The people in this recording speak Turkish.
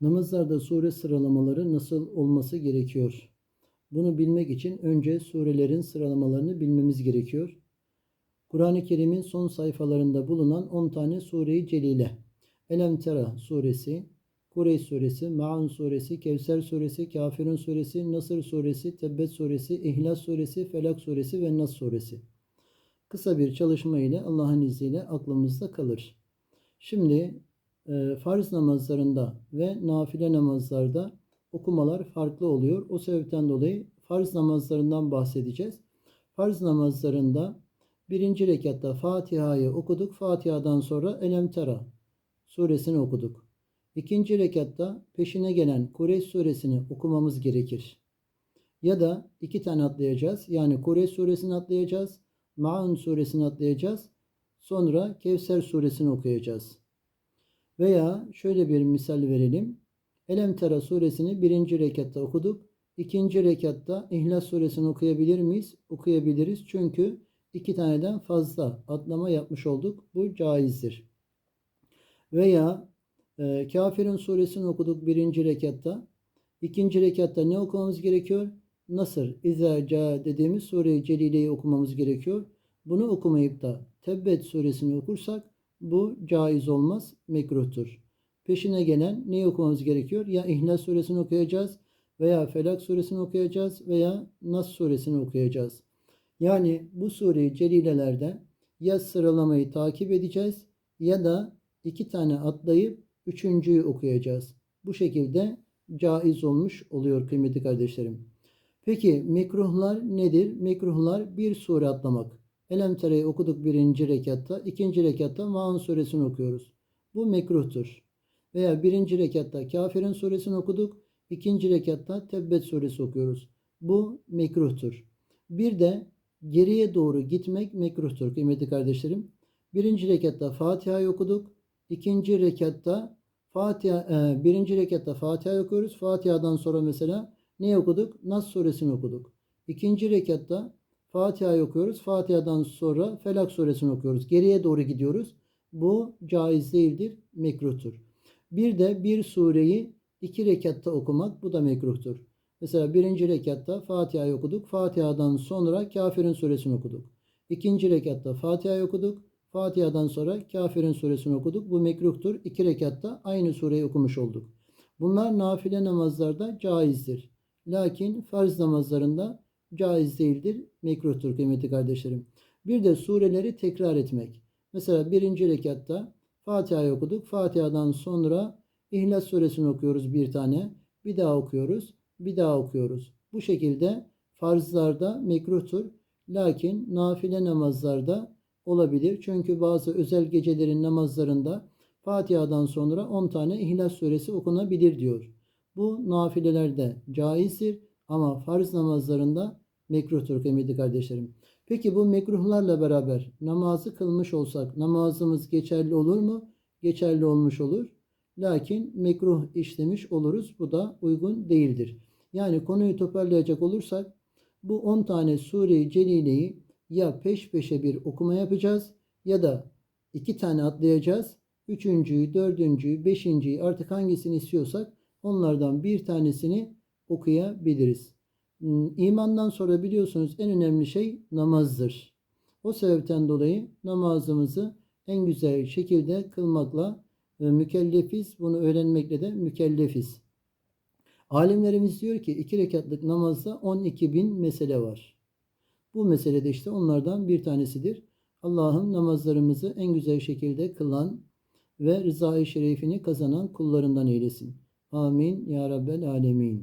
Namazlarda sure sıralamaları nasıl olması gerekiyor? Bunu bilmek için önce surelerin sıralamalarını bilmemiz gerekiyor. Kur'an-ı Kerim'in son sayfalarında bulunan 10 tane sure-i celile. Elem Tera suresi, Kureyş suresi, Ma'un suresi, Kevser suresi, Kafirun suresi, Nasır suresi, Tebbet suresi, İhlas suresi, Felak suresi ve Nas suresi. Kısa bir çalışma ile Allah'ın izniyle aklımızda kalır. Şimdi farz namazlarında ve nafile namazlarda okumalar farklı oluyor. O sebepten dolayı farz namazlarından bahsedeceğiz. Farz namazlarında birinci rekatta Fatiha'yı okuduk. Fatiha'dan sonra Elem Tera suresini okuduk. İkinci rekatta peşine gelen Kureyş suresini okumamız gerekir. Ya da iki tane atlayacağız. Yani Kureyş suresini atlayacağız. Ma'un suresini atlayacağız. Sonra Kevser suresini okuyacağız. Veya şöyle bir misal verelim. Elem Tera suresini birinci rekatta okuduk. İkinci rekatta İhlas suresini okuyabilir miyiz? Okuyabiliriz. Çünkü iki taneden fazla atlama yapmış olduk. Bu caizdir. Veya e, Kafirun suresini okuduk birinci rekatta. İkinci rekatta ne okumamız gerekiyor? Nasır, İzâ Ca dediğimiz sure-i celileyi okumamız gerekiyor. Bunu okumayıp da Tebbet suresini okursak bu caiz olmaz, mekruhtur. Peşine gelen neyi okumamız gerekiyor? Ya İhlas suresini okuyacağız veya Felak suresini okuyacağız veya Nas suresini okuyacağız. Yani bu sure-i celilelerde ya sıralamayı takip edeceğiz ya da iki tane atlayıp üçüncüyü okuyacağız. Bu şekilde caiz olmuş oluyor kıymetli kardeşlerim. Peki mekruhlar nedir? Mekruhlar bir sure atlamak. Elem Tere'yi okuduk birinci rekatta. ikinci rekatta Maun suresini okuyoruz. Bu mekruhtur. Veya birinci rekatta Kafirin suresini okuduk. ikinci rekatta Tebbet suresi okuyoruz. Bu mekruhtur. Bir de geriye doğru gitmek mekruhtur kıymetli kardeşlerim. Birinci rekatta Fatiha'yı okuduk. ikinci rekatta Fatiha, e, birinci rekatta Fatiha okuyoruz. Fatiha'dan sonra mesela ne okuduk? Nas suresini okuduk. İkinci rekatta Fatiha'yı okuyoruz. Fatiha'dan sonra Felak suresini okuyoruz. Geriye doğru gidiyoruz. Bu caiz değildir, mekruhtur. Bir de bir sureyi iki rekatta okumak bu da mekruhtur. Mesela birinci rekatta Fatiha'yı okuduk. Fatiha'dan sonra Kafirin suresini okuduk. İkinci rekatta Fatiha'yı okuduk. Fatiha'dan sonra Kafirin suresini okuduk. Bu mekruhtur. İki rekatta aynı sureyi okumuş olduk. Bunlar nafile namazlarda caizdir. Lakin farz namazlarında caiz değildir. Mekruhtur kıymetli kardeşlerim. Bir de sureleri tekrar etmek. Mesela birinci rekatta Fatiha'yı okuduk. Fatiha'dan sonra İhlas suresini okuyoruz bir tane. Bir daha okuyoruz. Bir daha okuyoruz. Bu şekilde farzlarda mekruhtur. Lakin nafile namazlarda olabilir. Çünkü bazı özel gecelerin namazlarında Fatiha'dan sonra 10 tane İhlas suresi okunabilir diyor. Bu nafilelerde caizdir ama farz namazlarında mekruhtur kıymetli kardeşlerim. Peki bu mekruhlarla beraber namazı kılmış olsak namazımız geçerli olur mu? Geçerli olmuş olur. Lakin mekruh işlemiş oluruz. Bu da uygun değildir. Yani konuyu toparlayacak olursak bu 10 tane sure-i celileyi ya peş peşe bir okuma yapacağız ya da iki tane atlayacağız. Üçüncüyü, dördüncüyü, beşinciyi artık hangisini istiyorsak onlardan bir tanesini okuyabiliriz. Hmm, İmandan sonra biliyorsunuz en önemli şey namazdır. O sebepten dolayı namazımızı en güzel şekilde kılmakla e, mükellefiz. Bunu öğrenmekle de mükellefiz. Alimlerimiz diyor ki iki rekatlık namazda 12 bin mesele var. Bu mesele de işte onlardan bir tanesidir. Allah'ın namazlarımızı en güzel şekilde kılan ve rızayı şerifini kazanan kullarından eylesin. Amin. Ya Rabbel Alemin.